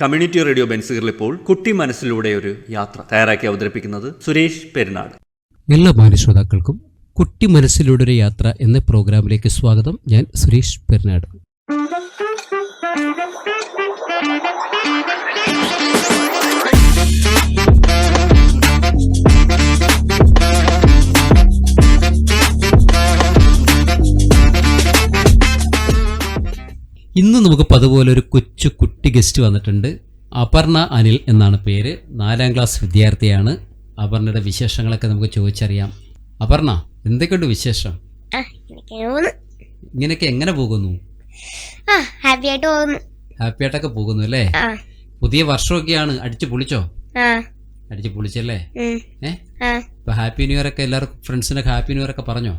Community radio ബെൻസുകളിൽ ഇപ്പോൾ കുട്ടി മനസ്സിലൂടെ ഒരു യാത്ര തയ്യാറാക്കി അവതരിപ്പിക്കുന്നത് സുരേഷ് പെരുന്നാട്. എല്ലാ മാന്യശ്രോതാക്കൾക്കും കുട്ടി മനസ്സിലൂടെ ഒരു യാത്ര എന്ന പ്രോഗ്രാമിലേക്ക് സ്വാഗതം. ഞാൻ സുരേഷ് പെരുന്നാട്. ഇന്ന് നമുക്ക് പതുപോലെ ഒരു കൊച്ചു കുട്ടി ഗസ്റ്റ് വന്നിട്ടുണ്ട്. അപർണ അനിൽ എന്നാണ് പേര്. നാലാം ക്ലാസ് വിദ്യാർത്ഥിയാണ്. അപർണയുടെ വിശേഷങ്ങളൊക്കെ നമുക്ക് ചോദിച്ചറിയാം. അപർണ എന്തൊക്കെയുണ്ട് വിശേഷം? ഇങ്ങനെയൊക്കെ എങ്ങനെ പോകുന്നു? ആ ഹാപ്പി ആയിട്ട് പോകുന്നു. ഹാപ്പി ആയിട്ടൊക്കെ പോകുന്നു അല്ലേ? പുതിയ വർഷമൊക്കെയാണ്. അടിച്ചു പൊളിച്ചോ? അടിച്ചു പൊളിച്ചല്ലേ? ഇപ്പൊ ഹാപ്പി ന്യൂ ഇയർ ഒക്കെ എല്ലാവർക്കും ഫ്രണ്ട്സിനൊക്കെ ഹാപ്പി ന്യൂ ഇയർ ഒക്കെ പറഞ്ഞോ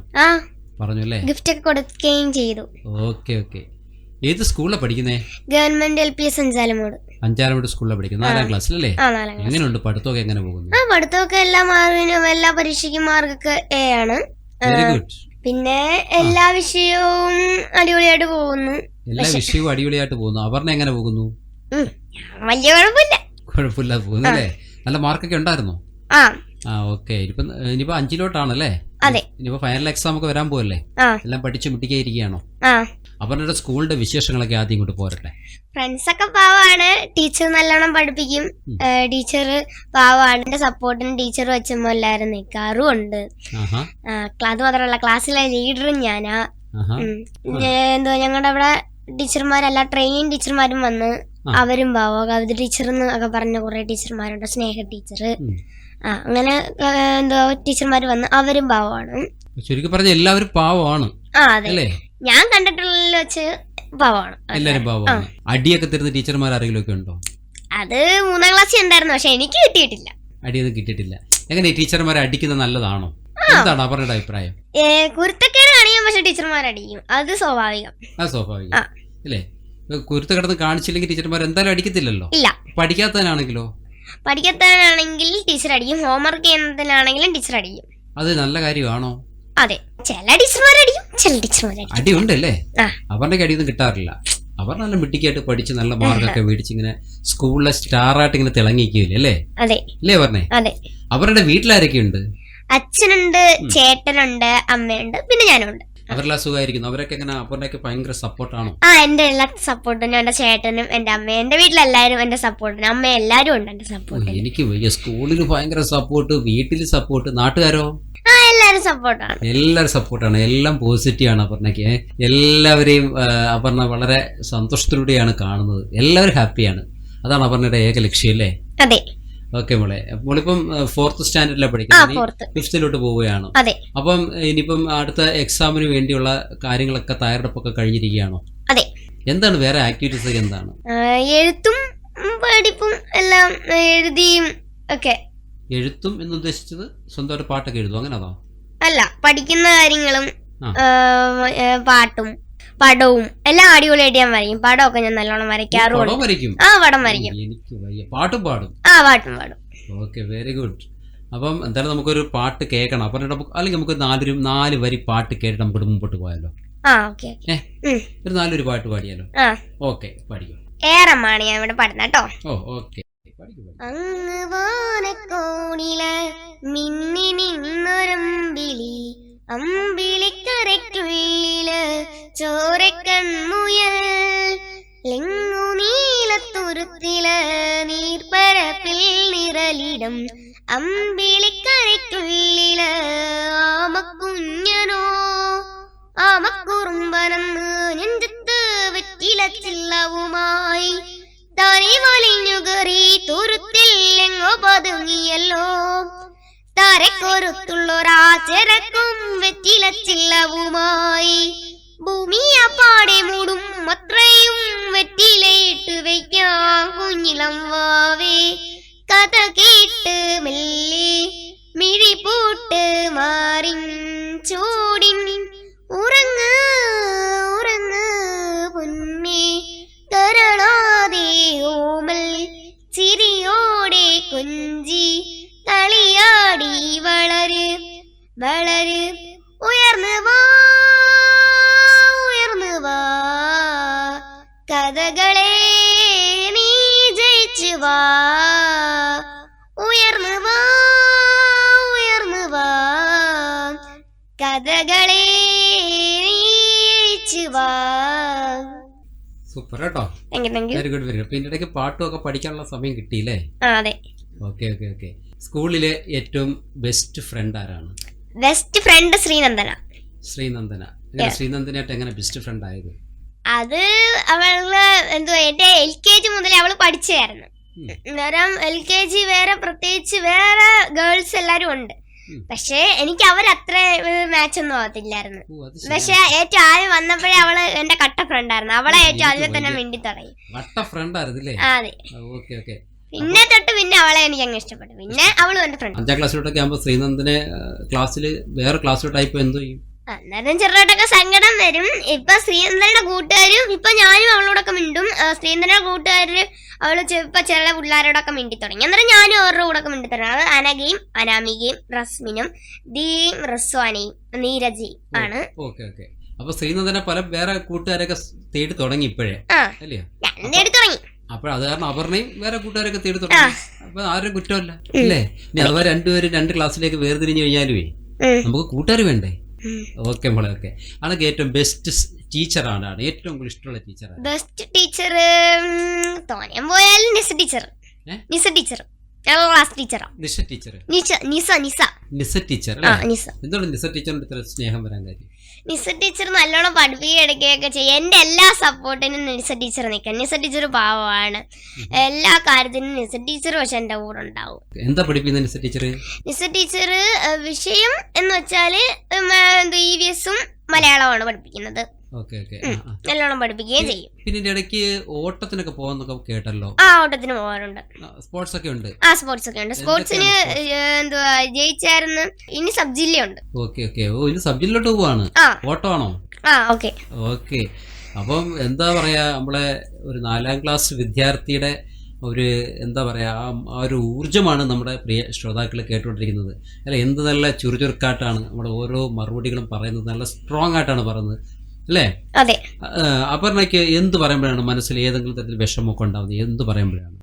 പറഞ്ഞു അല്ലേ? ഗിഫ്റ്റ് ഒക്കെ കൊടുക്കുകയും ചെയ്തു. Okay okay. ഏത് സ്കൂളിലാണ് പഠിക്കുന്നേ? Government L P S Anchalamood. Anchalamood സ്കൂളിലാണ് പഠിക്കുന്നത്. നാലാം ക്ലാസ്സിലല്ലേ എങ്ങനെയുണ്ട്? പഠിത്തമൊക്കെ എങ്ങനെ പോകുന്നു? ആ പഠിത്തമൊക്കെ എല്ലാ മാർക്കിനും എല്ലാ പരീക്ഷയ്ക്കും മാർക്കൊക്കെ എ ആണ്. പിന്നെ എല്ലാ വിഷയവും അടിപൊളിയായിട്ട് പോകുന്നു. എല്ലാ വിഷയവും അടിപൊളിയായിട്ട് പോകുന്നു. അപർണ എങ്ങനെ പോകുന്നു? വലിയ കുഴപ്പമില്ല. കുഴപ്പമില്ലാതെ പോകുന്നു അല്ലേ? നല്ല മാർക്കൊക്കെ ഉണ്ടായിരുന്നോ? ആ ആ ഓക്കെ. ഇനിയിപ്പോ ഇനിയിപ്പോ അഞ്ചിലോട്ടാണല്ലേ? അതെ. ഇനിയിപ്പോ ഫൈനൽ എക്സാം ഒക്കെ വരാൻ പോകല്ലേ ആ. എല്ലാം പഠിച്ചു മുട്ടിക്കായിരിക്കുകയാണോ അവരുടെ സ്കൂളിന്റെ വിശേഷങ്ങളൊക്കെ ആദ്യം ഇങ്ങോട്ട് പോരട്ടെ. ഫ്രണ്ട്സ് ഒക്കെ പാവാണ്. ടീച്ചർ നല്ലോണം പഠിപ്പിക്കും. ടീച്ചർ പാവാണ്. എന്റെ സപ്പോർട്ടിന് ടീച്ചർ വെച്ചപ്പോ എല്ലാവരും നിൽക്കാറും ഉണ്ട്. അത് മാത്രമല്ല ക്ലാസ്സിലെ ലീഡറും ഞാനാ. എന്തോ ഞങ്ങളുടെ അവിടെ ടീച്ചർമാരല്ല ട്രെയിൻ ടീച്ചർമാരും വന്ന്. അവരും പാവോ. കവിത ടീച്ചർ എന്നൊക്കെ പറഞ്ഞ കുറെ ടീച്ചർമാരുണ്ട്. സ്നേഹ ടീച്ചർ. ആ അങ്ങനെ എന്തോ ടീച്ചർമാർ വന്ന് അവരും പാവമാണ്. ചുരുക്കി പറഞ്ഞ എല്ലാവരും പാവമാണ്. ആ അതെ. ഞാൻ കണ്ടിട്ടുള്ള വെച്ച് പാവമാണ്. എല്ലാരും പാവമാണ്. അടിയൊക്കെ തരുന്ന ടീച്ചർമാർ ആരെങ്കിലും ഒക്കെ ഉണ്ടോ? അത് മൂന്നാം ക്ലാസ്സിൽ ഉണ്ടായിരുന്നു. പക്ഷെ എനിക്ക് കിട്ടിയിട്ടില്ല. അടിയൊന്നും കിട്ടിയിട്ടില്ല. എങ്ങനെ ടീച്ചർമാരെ അടിക്കുന്നത് നല്ലതാണോ? എന്താണ് അവരുടെ അഭിപ്രായം? കുരുത്തക്കേട് കാണിക്കാൻ പക്ഷെ ടീച്ചർമാർ അടിക്കും അത് സ്വാഭാവികം. അത് സ്വാഭാവികം. അല്ലേ? കുരുത്ത് കിടന്ന് കാണിച്ചില്ലെങ്കിൽ ടീച്ചർമാർ എന്തായാലും അടിക്കത്തില്ലല്ലോ? ഇല്ല. പഠിക്കാത്തതിനാണെങ്കിലോ പഠിക്കാത്തതിനാണെങ്കിൽ ടീച്ചർ അടിക്കും. ഹോംവർക്ക് ചെയ്യുന്നതിനാണെങ്കിലും ടീച്ചർ അടിക്കും. അത് നല്ല കാര്യമാണോ? അതെ. ചില ടീച്ചർമാർ അടിക്കും. ചില ടീച്ചർമാർ അടിക്കും. അടിയുണ്ടല്ലേ ആ. അവരുടെ അടിയൊന്നും കിട്ടാറില്ല. അവർ നല്ല മിട്ടിക്കായിട്ട് പഠിച്ച് നല്ല മാർക്കൊക്കെ മേടിച്ച് ഇങ്ങനെ സ്കൂളിലെ സ്റ്റാറായിട്ട് ഇങ്ങനെ തിളങ്ങിക്കില്ലേ അല്ലേ? അല്ലേ പറഞ്ഞേ? അതെ. അവരുടെ വീട്ടിലാരൊക്കെ ഉണ്ട് അച്ഛനുണ്ട് ചേട്ടനുണ്ട് അമ്മയുണ്ട് പിന്നെ ഞാനുണ്ട് അവരെല്ലാം സുഖമായിരിക്കുന്നു അവരൊക്കെ എങ്ങനെ അവരുടെയൊക്കെ ഭയങ്കര സപ്പോർട്ടാണോ ആ എന്റെ എല്ലാ സപ്പോർട്ടും എന്റെ ചേട്ടനും എന്റെ അമ്മയും എന്റെ വീട്ടിലെല്ലാരും എന്റെ സപ്പോർട്ടിനും അമ്മ എല്ലാരും ഉണ്ട് എന്റെ സപ്പോർട്ട് എനിക്ക് വയ്യ. സ്കൂളിൽ ഭയങ്കര സപ്പോർട്ട് വീട്ടിൽ സപ്പോർട്ട് നാട്ടുകാരോ? എല്ലാരും സപ്പോർട്ടാണ് എല്ലാരും സപ്പോർട്ടാണ് എല്ലാം പോസിറ്റീവാണ് അപർണയ്ക്ക്. എല്ലാവരെയും അപർണ വളരെ സന്തോഷത്തിലൂടെയാണ് കാണുന്നത്. എല്ലാവരും ഹാപ്പിയാണ് അതാണ് അപർണയുടെ ഏക ലക്ഷ്യം അല്ലേ? അതെ. ഓക്കെ മോളെ. മോളിപ്പം ഫോർത്ത് സ്റ്റാൻഡേർഡിലാണ് പഠിക്കുന്നത്. ഫിഫ്ത്തിലോട്ട് പോവുകയാണ്? അപ്പം ഇനിയിപ്പം അടുത്ത എക്സാമിന് വേണ്ടിയുള്ള കാര്യങ്ങളൊക്കെ തയ്യാറെടുപ്പൊക്കെ കഴിഞ്ഞിരിക്കുകയാണോ? അതെ. എന്താണ് വേറെ ആക്ടിവിറ്റീസ് ഒക്കെ എന്താണ്? എഴുത്തും പഠിപ്പും എല്ലാം എഴുതിയും ഒക്കെ. എഴുത്തും എന്ന് ഉദ്ദേശിച്ചത് സ്വന്തമായിട്ട് പാട്ടൊക്കെ എഴുതും അങ്ങനെ അതോ അല്ല പഠിക്കുന്ന കാര്യങ്ങളും പാട്ടും പടവും എല്ലാം അടിപൊളിയായിട്ട് ഞാൻ വരയ്ക്കും. പടമൊക്കെ ഞാൻ നല്ലോണം വരയ്ക്കാറുണ്ട് ആ പടം വരയ്ക്കും? പാട്ടും പാടും. ആ പാട്ടും പാടും. ഓക്കെ വെരി ഗുഡ് അപ്പം എന്തായാലും നമുക്കൊരു പാട്ട് കേൾക്കണം. അപ്പം നമുക്ക് അല്ലെങ്കിൽ നമുക്ക് നാലൊരു നാല് വരി പാട്ട് കേട്ടിട്ട് നമുക്ക് മുമ്പോട്ട് പോയാലോ? ഒരു നാലൊരു പാട്ട് പാടിയാലോ? ആ. ഓക്കെ പാടിക്കോ ഏറമാണ് ഞാൻ ഇവിടെ പാടുന്ന കേട്ടോ. ഓ ഓക്കെ. അങ്ങ് വാനക്കോണില മിന്നി നിന്നൊരമ്പിളി അമ്പിളിക്കരയ്ക്കുള്ളിൽ ചോരക്കൺമുയൽ ലിങ്ങു നീലത്തുരുത്തിൽ നീർപ്പരപ്പിൽ നിറലിടം. അമ്പിളിക്കരയ്ക്കുള്ളിൽ ആമക്കുഞ്ഞനോ. ആമക്കുറുമ്പനെന്ന് നെഞ്ചത്ത് വെറ്റില ചില്ലവുമായി താനെ വലിഞ്ഞുകറി തുരുത്തിൽ എങ്ങോ പതുങ്ങിയല്ലോ. താരക്കൊരുത്തുള്ളൊരാചരക്കും വെറ്റില ചില്ലവുമായി ഭൂമി അപ്പാടെ മൂടും അത്രയും വെറ്റിലയിട്ട് വയ്ക്കാം കുഞ്ഞിളം കഥകളെ നീ ജയിച്ചു വാ ഉയർന്നു വാ ഉയർന്നു വാ. കഥകളെ നീച്ചു വാ സൂപ്പർ കേട്ടോ. വെരി ഗുഡ് വെരി ഗുഡ് പിന്നെ ഇടയ്ക്ക് പാട്ടും ഒക്കെ പഠിക്കാനുള്ള സമയം കിട്ടിയില്ലേ? അതെ. ഓക്കെ ഓക്കെ ഓക്കെ സ്കൂളിലെ ഏറ്റവും ബെസ്റ്റ് ഫ്രണ്ട് ആരാണ്? Best friend Sreenandana. ശ്രീനന്ദന. ശ്രീനന്ദനായിട്ട് എങ്ങനെ ബെസ്റ്റ് ഫ്രണ്ട് ആയത്? അത് അവൾ എന്തുവാ എന്റെ എൽ കെ ജി മുതൽ അവൾ പഠിച്ചായിരുന്നു നേരം അന്നേരം എൽ കെ ജി വേറെ പ്രത്യേകിച്ച് വേറെ ഗേൾസ് എല്ലാരും ഉണ്ട്. പക്ഷേ എനിക്ക് അവരത്ര മാച്ച് ഒന്നും ആവത്തില്ലായിരുന്നു. പക്ഷെ ഏറ്റവും ആദ്യം വന്നപ്പോഴേ അവൾ എന്റെ കട്ട ഫ്രണ്ടായിരുന്നു അവളെ ആ, ഏറ്റവും ആദ്യം തന്നെ മിണ്ടി തുടങ്ങി. ഫ്രണ്ട് അതെ. പിന്നെ തൊട്ട് പിന്നെ അവളെ എനിക്ക് അങ്ങ് ഇഷ്ടപ്പെട്ടു. പിന്നെ അവളും എന്റെ ഫ്രണ്ട് അഞ്ചാം ക്ലാസ്സിലോട്ടൊക്കെ ആകുമ്പോൾ ശ്രീനന്ദനെ ക്ലാസ്സിൽ വേറെ ക്ലാസ്സിലോട്ടായി എന്തോ ചെയ്യും? അന്നേരം ചെറുതായിട്ടൊക്കെ സങ്കടം വരും. ഇപ്പൊ ശ്രീന്ദ്രന്റെ കൂട്ടുകാരും ഇപ്പൊ ഞാനും അവളോടൊക്കെ മിണ്ടും. ശ്രീന്ദ്രന്റെ കൂട്ടുകാര് അവൾ ഇപ്പൊ ചില പിള്ളേരോടൊക്കെ മിണ്ടി തുടങ്ങി അന്നേരം ഞാനും അവരുടെ കൂടെ ഒക്കെ മിണ്ടി തുടങ്ങി അത് അനകയും അനാമികയും റസ്മിനും ദിയും റസ്വാനയും നീരജയും ആണ്. അപ്പൊ ശ്രീനന്ദനെ പല വേറെ കൂട്ടുകാരൊക്കെ തേടി തുടങ്ങി ഇപ്പോഴേ അല്ലേ? തേടി തുടങ്ങി. അപ്പോൾ അത് കാരണം അപർണയും വേറെ കൂട്ടുകാരൊക്കെ തേടി തുടങ്ങി. അപ്പൊ ആരും കുറ്റമല്ല അല്ലേ? ഇനി അഥവാ രണ്ടുപേരും രണ്ട് ക്ലാസ്സിലേക്ക് വേർതിരിഞ്ഞു കഴിഞ്ഞാലുവേ ഉം. നമുക്ക് കൂട്ടുകാർ വേണ്ടേ. ഓക്കെ മോളെ ഓക്കെ അതൊക്കെ ഏറ്റവും ബെസ്റ്റ് ടീച്ചറാണ് ആണ് ഏറ്റവും കൂടുതൽ ഇഷ്ടമുള്ള ടീച്ചറാണ് ബെസ്റ്റ് ടീച്ചർ തോന്നിയാൻ പോയാലും Nisa teacher? Nisa teacher class teacher Nisa teacher Nisa Nisa Nisa. Nisa teacher എന്തുകൊണ്ട് നിസ ടീച്ചറിന്റെ സ്നേഹം വരാൻ കാര്യം? നിസ ടീച്ചർ നല്ലോണം പഠിപ്പിക്കുകയൊക്കെ എടുക്കുകയൊക്കെ ചെയ്യും. എന്റെ എല്ലാ സപ്പോർട്ടിനും നിസ ടീച്ചർ നിൽക്കാം. നിസ ടീച്ചർ പാവമാണ്. എല്ലാ കാര്യത്തിനും നിസ ടീച്ചർ പക്ഷെ എന്റെ കൂടെ ഉണ്ടാവും. എന്താ പഠിപ്പിക്കുന്നത് നിസ ടീച്ചർ നിസ ടീച്ചർ വിഷയം എന്ന് വെച്ചാൽ ഇ വി എസും മലയാളമാണ് പഠിപ്പിക്കുന്നത്. നല്ലോണം പഠിപ്പിക്കുകയും ചെയ്യും. പിന്നെ ഇടയ്ക്ക് ഓട്ടത്തിനൊക്കെ പോകാന്നൊക്കെ കേട്ടല്ലോ? ആ ഓട്ടത്തിന് പോകാറുണ്ട്. സ്പോർട്സ് ഒക്കെ ഉണ്ട്? ആ സ്പോർട്സ് ഒക്കെ ഉണ്ട് സ്പോർട്സിന് എന്തുവാ ജയിച്ചായിരുന്നു. ഇനി സബ് ജില്ലയുണ്ട് ഓക്കെ ഓക്കെ. ഓ ജില്ലോട്ട് സബ്ജക്റ്റിലോട്ട് പോവാണ്? ഓട്ടമാണോ? ഓട്ടോ ആണോ ആ ഓക്കെ. ഓക്കെ. അപ്പം എന്താ പറയാ നമ്മളെ ഒരു നാലാം ക്ലാസ് വിദ്യാർത്ഥിയുടെ ഒരു എന്താ പറയാ ആ ആ ഒരു ഊർജമാണ് നമ്മുടെ പ്രിയ ശ്രോതാക്കൾ കേട്ടുകൊണ്ടിരിക്കുന്നത്. അല്ല എന്ത് നല്ല ചുറുചുറുക്കായിട്ടാണ് നമ്മുടെ ഓരോ മറുപടികളും പറയുന്നത്. നല്ല സ്ട്രോങ് ആയിട്ടാണ് പറയുന്നത്. അല്ലേ? അതെ. അപർണയ്ക്ക് എന്ത് പറയുമ്പോഴാണ് മനസ്സിൽ ഏതെങ്കിലും തരത്തിൽ വിഷമമൊക്കെ ഉണ്ടാവുന്നത്? എന്ത് പറയുമ്പോഴാണ്?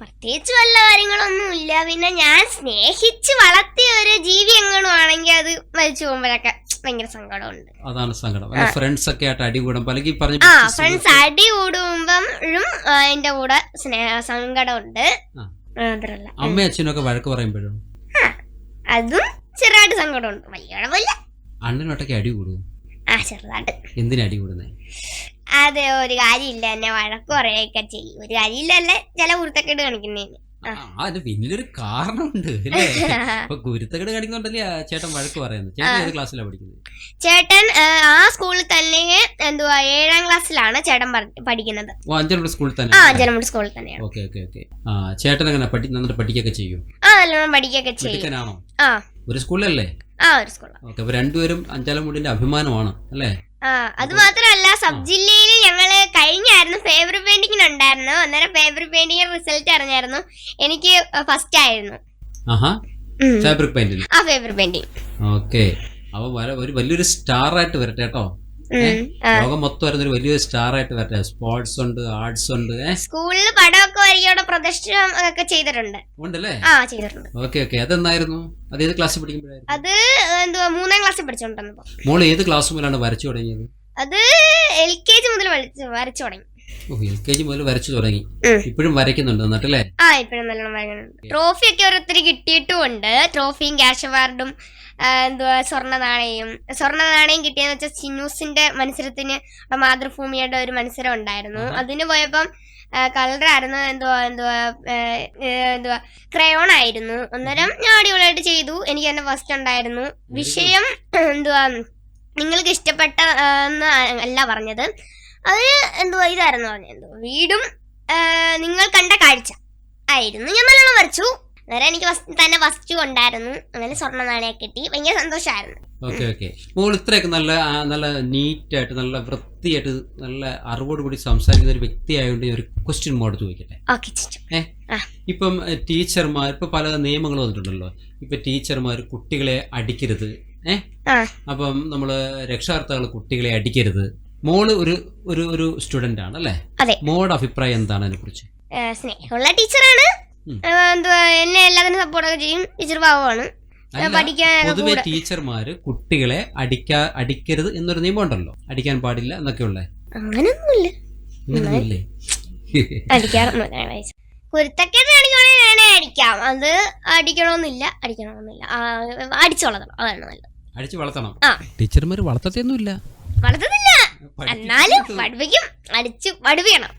പ്രത്യേകിച്ച് വല്ല കാര്യങ്ങളൊന്നും ഇല്ല. പിന്നെ ഞാൻ സ്നേഹിച്ച് വളർത്തിയ ഒരു ജീവി എങ്ങനും ആണെങ്കിൽ അത് മരിച്ചു പോകുമ്പോഴൊക്കെ ഭയങ്കര സങ്കടമുണ്ട്. അതാണ് സങ്കടം. ഫ്രണ്ട്സ് ഒക്കെ ആയിട്ട് അടി കൂടും പലകി പറഞ്ഞു ആ ഫ്രണ്ട്സ് അടി കൂടുമ്പോഴും എന്റെ കൂടെ സ്നേഹ സങ്കടമുണ്ട്. ആ. മാത്രല്ല അമ്മയും അച്ഛനും വഴക്ക് പറയുമ്പോഴും? അതും ചെറുതായിട്ട് സങ്കടമുണ്ട്. വലിയ കുഴപ്പമില്ല. അണ്ണനൊട്ടൊക്കെ അടി കൂടും ആ ചെറുതായിട്ട്. കൂടുന്നത് അതെ ഒരു കാര്യമില്ല എന്നെ വഴക്ക് പറയുകയൊക്കെ ചെയ്യും. ഒരു കാര്യമില്ലല്ലേ ചില കുരുത്തക്കേട് കാണിക്കുന്നതിന്. അതിന് പിന്നിലൊരു കാരണമുണ്ട് ഗുരുത്തക്കെട് അപ്പൊ കാണിക്കുന്നുണ്ടല്ലേ ആ ചേട്ടൻ വഴക്ക് പറയുന്നത്? ചേട്ടൻ ഏത് ക്ലാസ്സിലാണ് പഠിക്കുന്നത്? ചേട്ടൻ ആ, ആ സ്കൂളിൽ തന്നെ എന്തുവാ ഏഴാം ക്ലാസ്സിലാണ് ചേട്ടൻ പഠിക്കുന്നത്. ഓ സ്കൂളിൽ ആ തന്നെ ജനമുടി സ്കൂളിൽ തന്നെയാണ്. Okay okay okay. ആ ചേട്ടൻ എങ്ങനെ പഠി നന്നായിട്ട് പഠിക്കൊക്കെ ചെയ്യും? ആ നല്ലോണം പഠിക്കുകയൊക്കെ ചെയ്യും. ആ. ഒരു സ്കൂളിലല്ലേ? ആ ഒരു അപ്പൊ രണ്ടുപേരും അഞ്ചാലമുടിന്റെ അഭിമാനമാണ് അല്ലേ? ആ അത് മാത്രമല്ല സബ് ജില്ലയിൽ ഞങ്ങൾ കഴിഞ്ഞായിരുന്നു ഫേവർ പെയിന്റിങ്ങിന് ഉണ്ടായിരുന്നു അന്നേരം ഫേവർ പെയിന്റിംഗ് റിസൾട്ട് അറിഞ്ഞായിരുന്നു. എനിക്ക് ഫസ്റ്റ് ആയിരുന്നു. ഫാബ്രിക് പെയിന്റിന് ആ ഫേവർ പെയിന്റിങ് ഓക്കെ അപ്പൊ ഒരു വലിയൊരു സ്റ്റാർ ആയിട്ട് വരട്ടെ കേട്ടോ. ലോകം മൊത്തം വരുന്ന ഒരു വലിയൊരു സ്റ്റാർ ആയിട്ട് വരട്ടെ. സ്പോർട്സ് ഉണ്ട് ആർട്സ് ഉണ്ട് സ്കൂളിൽ പടമൊക്കെ വരികയോടെ പ്രദർശനം ഒക്കെ ചെയ്തിട്ടുണ്ട്. ഉണ്ടല്ലേ? ആ ചെയ്തിട്ടുണ്ട്. Okay okay. അതെന്തായിരുന്നു അത് ഏത് ക്ലാസ്സിൽ പഠിക്കുമ്പോഴായിരുന്നു? അത് എന്തുവാ മൂന്നാം ക്ലാസ്സിൽ പഠിച്ചോണ്ടിരുന്നപ്പോ. മോൾ ഏത് ക്ലാസ് മുതലാണ് വരച്ചു തുടങ്ങിയത്? അത് എൽ കെ ജി മുതൽ വരച്ചു തുടങ്ങി. ഓ എൽ കെ ജി മുതൽ വരച്ചു തുടങ്ങി. ഇപ്പോഴും വരയ്ക്കുന്നുണ്ട് എന്നിട്ടല്ലേ ആ ഇപ്പഴും നല്ലോണം വരക്കുന്നുണ്ട് ട്രോഫി ഒക്കെ ഓരോരുത്തർ കിട്ടിയിട്ടുമുണ്ട്. ട്രോഫിയും ക്യാഷ് അവാർഡും എന്തുവാ സ്വർണ നാണയം സ്വർണ നാണയം കിട്ടിയെന്ന് വെച്ചാൽ ചിന്നൂസിന്റെ മത്സരത്തിന് മാതൃഭൂമിയുടെ ഒരു മത്സരം ഉണ്ടായിരുന്നു. അതിന് പോയപ്പം കളറായിരുന്നു എന്തുവാ എന്തുവാ എന്തുവാ ക്രയോൺ ആയിരുന്നു. അന്നേരം ഞാൻ അടിപൊളിയായിട്ട് ചെയ്തു. എനിക്ക് തന്നെ ഫസ്റ്റ് ഉണ്ടായിരുന്നു. വിഷയം എന്തുവാ നിങ്ങൾക്ക് ഇഷ്ടപ്പെട്ട അല്ല പറഞ്ഞത്. അത് എന്തോ ഇതായിരുന്നു പറഞ്ഞു എന്തോ വീടും നിങ്ങൾ കണ്ട കാഴ്ച ആയിരുന്നു. ഞാൻ നല്ലോണം വരച്ചു. അന്നേരം എനിക്ക് തന്നെ ഫസ്റ്റ് ഉണ്ടായിരുന്നു അങ്ങനെ സ്വർണ നാണയം കിട്ടി. ഭയങ്കര സന്തോഷമായിരുന്നു ഓക്കെ ഓക്കെ. മോൾ ഇത്രയൊക്കെ നല്ല നല്ല നീറ്റായിട്ട് നല്ല വൃത്തിയായിട്ട് നല്ല അറിവോട് കൂടി സംസാരിക്കുന്ന ഒരു വ്യക്തിയായതുകൊണ്ട് ഒരു ക്വസ്റ്റ്യൻ മോഡ് ചോദിക്കട്ടെ? ഇപ്പം ടീച്ചർമാർ ഇപ്പൊ പല നിയമങ്ങൾ വന്നിട്ടുണ്ടല്ലോ. ഇപ്പൊ ടീച്ചർമാർ കുട്ടികളെ അടിക്കരുത്. ഏഹ് അപ്പം നമ്മൾ രക്ഷാകർത്താക്കൾ കുട്ടികളെ അടിക്കരുത്. മോൾ ഒരു ഒരു ഒരു സ്റ്റുഡന്റ് ആണ് അല്ലേ? അതെ. മോളുടെ അഭിപ്രായം എന്താണ് അതിനെ കുറിച്ച് സ്നേഹമുള്ള ടീച്ചറാണ്. എന്താ എന്തുവാ എന്നെ എല്ലാത്തിനും സപ്പോർട്ടൊക്കെ ചെയ്യും. ടീച്ചർ പാവമാണ്. പഠിക്കാനൊക്കെ പൊതുവെ ടീച്ചർമാര് കുട്ടികളെ അടിക്കാ അടിക്കരുത് എന്നൊരു നിയമം ഉണ്ടല്ലോ. അടിക്കാൻ പാടില്ല ഉള്ളേ. അങ്ങനൊന്നുമില്ല. അങ്ങനെയൊന്നുമില്ലേ അടിക്കാറൊന്നുമില്ല വയസ്സ് കുരുത്തക്കേട് കാണിക്കുവാണെങ്കിൽ അടിക്കാം. അത് അടിക്കണമെന്നില്ല അടിക്കണമെന്നില്ല. അടിച്ചു വളർത്തണം. അതാണ് നല്ലത്. അടിച്ചു വളർത്തണം. ടീച്ചർമാര് വളർത്തത്തൊന്നുമില്ല വളർത്തുന്നില്ല എന്നാലും പഠിപ്പിക്കും. അടിച്ച് പഠിപ്പിക്കണം.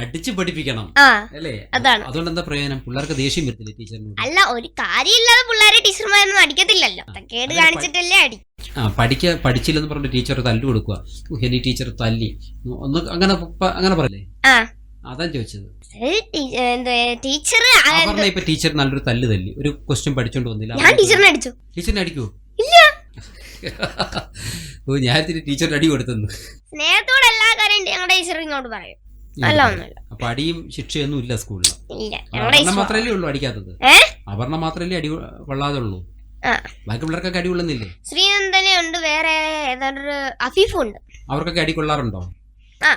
അടിച്ചു പഠിപ്പിക്കണം. അല്ലേ? അതാണ്. അതുകൊണ്ട് എന്താ പ്രയോജനം? പിള്ളേർക്ക് ദേഷ്യം വരത്തില്ലേ ടീച്ചറിനോട്? അല്ല ഒരു കാര്യമില്ലാതെ പിള്ളേരെ ടീച്ചർമാരൊന്നും അടിക്കത്തില്ലല്ലോ. കേട് കാണിച്ചിട്ടല്ലേ അടി. ആ പഠിക്ക പഠിച്ചില്ലെന്ന് പറഞ്ഞിട്ട് ടീച്ചർ തല്ലു കൊടുക്കുക. ഉഹ്, എനി ടീച്ചർ തല്ലി. ഒന്ന് അങ്ങനെ അങ്ങനെ പറയല്ലേ? അതാ ചോദിച്ചത്. ടീച്ചർ ടീച്ചർ നല്ലൊരു തല്ല് തല്ലി. ഒരു ക്വസ്റ്റ്യൻ പഠിച്ചോണ്ട് വന്നില്ല. ടീച്ചറിനെ അടിച്ചു. ടീച്ചറിനെ അടിക്കുവോ? ഓ ഞാൻ ടീച്ചറിന് അടി കൊടുത്തെന്ന്. സ്നേഹത്തോടെ എല്ലാ കാര്യം ഞങ്ങളുടെ ടീച്ചർ ഇങ്ങോട്ട് പറയും. അല്ല ഒന്നുമില്ല അപ്പൊ അടിയും ശിക്ഷയൊന്നും ഇല്ല സ്കൂളിൽ അപർണ ടീച്ചർ മാത്രല്ലേ ഉള്ളൂ അടിക്കാത്തത്. ഏ? അപർണ മാത്രല്ലേ അടി കൊള്ളാതെ ഉള്ളൂ ആ. ബാക്കി പിള്ളേർക്കൊക്കെ അടി കൊള്ളുന്നില്ലേ? ശ്രീനന്ദനെ ഉണ്ട് വേറെ ഏതൊരു അഫീഫും ഉണ്ട് അവർക്കൊക്കെ അടി കൊള്ളാറുണ്ടോ? ആ.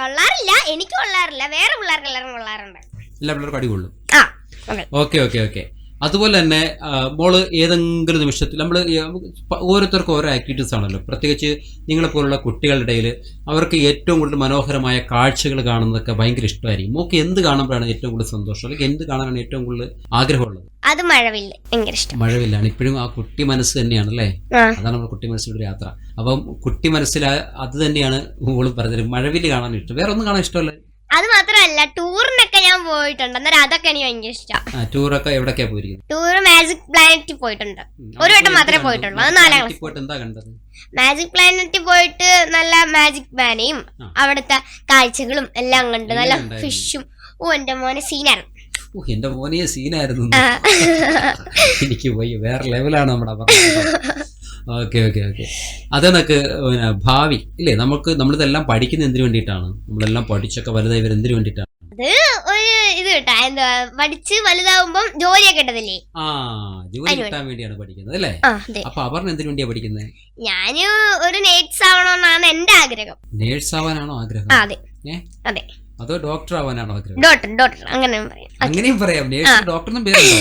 കൊള്ളാറില്ല എനിക്ക് കൊള്ളാറില്ല. വേറെ പിള്ളേർക്ക് എല്ലാവരും കൊള്ളാറുണ്ട്. എല്ലാ പിള്ളേർക്കും അടി കൊള്ളും. Okay okay okay. അതുപോലെ തന്നെ മോൾ മോൾ ഏതെങ്കിലും നിമിഷത്തിൽ നമ്മൾ ഓരോരുത്തർക്കും ഓരോ ആക്ടിവിറ്റീസ് ആണല്ലോ. പ്രത്യേകിച്ച് നിങ്ങളെ പോലുള്ള കുട്ടികളുടെ ഇടയിൽ അവർക്ക് ഏറ്റവും കൂടുതൽ മനോഹരമായ കാഴ്ചകൾ കാണുന്നതൊക്കെ ഭയങ്കര ഇഷ്ടമായിരിക്കും. മോക്ക് എന്ത് കാണുമ്പോഴാണ് ഏറ്റവും കൂടുതൽ സന്തോഷം? അല്ലെങ്കിൽ എന്ത് കാണാനാണ് ഏറ്റവും കൂടുതൽ ആഗ്രഹമുള്ളത്? അത് മഴവില്ല ഭയങ്കര ഇഷ്ടം. മഴവില്ലാണ്. ഇപ്പോഴും ആ കുട്ടി മനസ്സ് തന്നെയാണ് അല്ലേ? അതാണ് നമ്മുടെ കുട്ടി മനസ്സിലൊരു യാത്ര. അപ്പം കുട്ടി മനസ്സിൽ അത് തന്നെയാണ് മോൾ പറഞ്ഞത്. മഴവിൽ കാണാൻ ഇഷ്ടം. വേറെ ഒന്നും കാണാൻ ഇഷ്ടമല്ല. അത് മാത്രമല്ല ടൂറിനൊക്കെ ഞാൻ പോയിട്ടുണ്ട്. അന്നേരം അതൊക്കെ എനിക്ക് ഭയങ്കര ഇഷ്ടം. ടൂറൊക്കെ പോയിരിക്കുന്നത്? ടൂർ മാജിക് പ്ലാനറ്റിൽ പോയിട്ടുണ്ട്. ഒരു വട്ടം മാത്രമേ പോയിട്ടുള്ളൂ. അത് നാലാം ക്ലാസ് പോയിട്ട് എന്താ കണ്ടത്? മാജിക് പ്ലാനറ്റിൽ പോയിട്ട് നല്ല മാജിക് ബാനയും ആ. അവിടുത്തെ കാഴ്ചകളും എല്ലാം കണ്ട്. നല്ല ഫിഷും. ഓ എന്റെ മോനെ സീനായിരുന്നു. ഓ എന്റെ മോനെ സീനായിരുന്നു. എനിക്ക് പോയി വേറെ ലെവലാണ് നമ്മുടെ ഓക്കെ ഓക്കെ ഓക്കെ. അതെന്നൊക്കെ പിന്നെ ഭാവി ഇല്ലേ? നമുക്ക് നമ്മളിതെല്ലാം പഠിക്കുന്ന എന്തിനു വേണ്ടിയിട്ടാണ്? നമ്മളെല്ലാം പഠിച്ചൊക്കെ വലുതായി വരും എന്തിനു വേണ്ടിയിട്ടാണ്? അത് ഒരു ഇത് കേട്ടാ എന്താ പഠിച്ച് വലുതാവുമ്പം ജോലിയൊക്കെ കിട്ടത്തില്ലേ? ആ ജോലി കിട്ടാൻ വേണ്ടിയാണ് പഠിക്കുന്നത് അല്ലേ? ആ അതെ. അപ്പൊ അപർണ എന്തിനു വേണ്ടിയാ പഠിക്കുന്നത് ഞാൻ ഒരു നേഴ്സ് ആവണമെന്നാണ് എന്റെ ആഗ്രഹം. നേഴ്സ് ആവാനാണോ ആഗ്രഹം? ആ അതെ. ഏ? അതെ. അതോ ഡോക്ടർ ആവാനാണോ ആഗ്രഹം? ഡോക്ടർ ഡോക്ടർ അങ്ങനെ പറയാം. അങ്ങനെയും പറയാം. നേഴ്സ് ഡോക്ടറിനും പേരുണ്ടോ?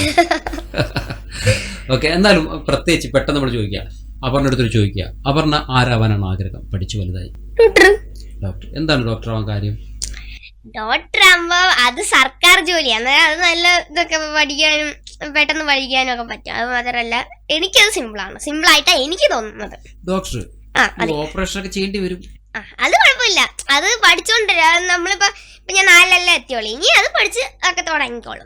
ഓക്കെ എന്നാലും പ്രത്യേകിച്ച് പെട്ടെന്ന് നമ്മൾ ചോദിക്കുക അപർണ അടുത്തൊരു ചോദിക്കുക. അപർണ ആരാവാനാണ് ആഗ്രഹം? പഠിച്ചു വലുതായി. ഡോക്ടർ. എന്താണ് ഡോക്ടർ ആവാൻ കാര്യം? ഡോക്ടർ ആകുമ്പോ അത് സർക്കാർ ജോലിയാണ് അത് നല്ല ഇതൊക്കെ പഠിക്കാനും പെട്ടെന്ന് പഠിക്കാനും ഒക്കെ പറ്റും. അത് മാത്രമല്ല എനിക്കത് സിമ്പിൾ ആണ്. സിമ്പിൾ ആയിട്ടാ എനിക്ക് തോന്നുന്നത്. ഡോക്ടർ ഓപ്പറേഷൻ ഒക്കെ ചെയ്യേണ്ടി വരും. അത് കുഴപ്പമില്ല. അത് പഠിച്ചോണ്ടിരാ. നമ്മളിപ്പോ ഇപ്പൊ ഞാൻ നാലല്ലേ എത്തിയോളൂ ഇനി അത് പഠിച്ച് ഒക്കെ തുടങ്ങിക്കോളും.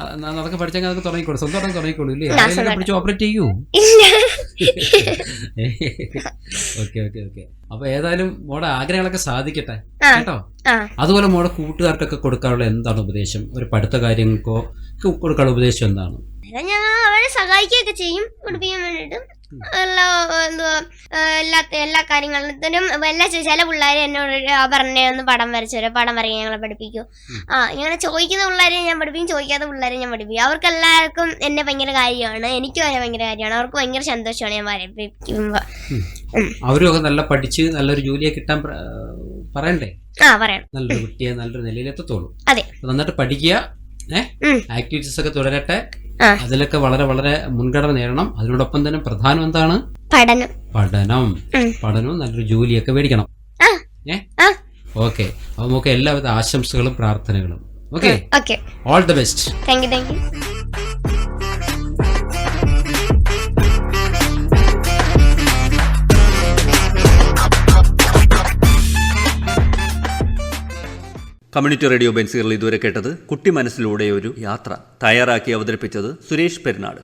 അതൊക്കെ തുടങ്ങിക്കോളൂ. സ്വന്തം തുടങ്ങിക്കോളൂ ഇല്ലേ? ആരെങ്കിലും ഓപ്പറേറ്റ് ചെയ്യൂ. ഇല്ല. Okay okay okay. അപ്പൊ ഏതായാലും മോടെ ആഗ്രഹങ്ങളൊക്കെ സാധിക്കട്ടെ. കേട്ടോ? അതുപോലെ മോടെ കൂട്ടുകാർക്കൊക്കെ കൊടുക്കാനുള്ള എന്താണ് ഉപദേശം? ഒരു പഠിത്ത കാര്യങ്ങൾക്കോ കൊടുക്കാനുള്ള ഉപദേശം എന്താണ്? ഞാൻ അവരെ സഹായിക്കുകയൊക്കെ ചെയ്യും പഠിപ്പിക്കാൻ വേണ്ടിയിട്ട്. എല്ലാ എന്തുവാ? ആ, എല്ലാ എല്ലാ കാര്യങ്ങളിലും എല്ലാ ചില പിള്ളേർ എന്നോട് പറഞ്ഞ ഒന്ന് പടം വരച്ചു തരാം. പടം വരയ്ക്കാൻ ഞങ്ങളെ പഠിപ്പിക്കും. ആ ഇങ്ങനെ ചോദിക്കുന്ന പിള്ളേരെ ഞാൻ പഠിപ്പിക്കും. ചോദിക്കാത്ത പിള്ളേരെ ഞാൻ പഠിപ്പിക്കും. അവർക്ക് എല്ലാവർക്കും എന്നെ ഭയങ്കര കാര്യമാണ്. എനിക്കും അവരെ ഭയങ്കര കാര്യമാണ്. അവർക്ക് ഭയങ്കര സന്തോഷമാണ് ഞാൻ വരപ്പിക്കുമ്പോൾ അവരും ഒക്കെ നല്ല പഠിച്ച് നല്ലൊരു ജോലിയെ കിട്ടാൻ പറയണ്ടേ? ആ പറയണം. നല്ലൊരു കുട്ടിയെ നല്ലൊരു നിലയിൽ എത്തത്തോളൂ അതെ നന്നായിട്ട് പഠിക്കുക. ആക്ടിവിറ്റീസ് ഒക്കെ തുടരട്ടെ. അതിലൊക്കെ വളരെ വളരെ മുൻഗണന നേടണം. അതിനോടൊപ്പം തന്നെ പ്രധാനം എന്താണ്? പഠനം. പഠനം. പഠനവും നല്ലൊരു ജോലിയൊക്കെ മേടിക്കണം. ഏ? ഓക്കെ. അപ്പൊ നമുക്ക് എല്ലാവിധ ആശംസകളും പ്രാർത്ഥനകളും. Okay? All the best thank you thank you. Community radio ബെൻസികളിൽ ഇതുവരെ കേട്ടത് കുട്ടി മനസ്സിലൂടെ ഒരു യാത്ര തയ്യാറാക്കി അവതരിപ്പിച്ചത് സുരേഷ് പെരുന്നാട്.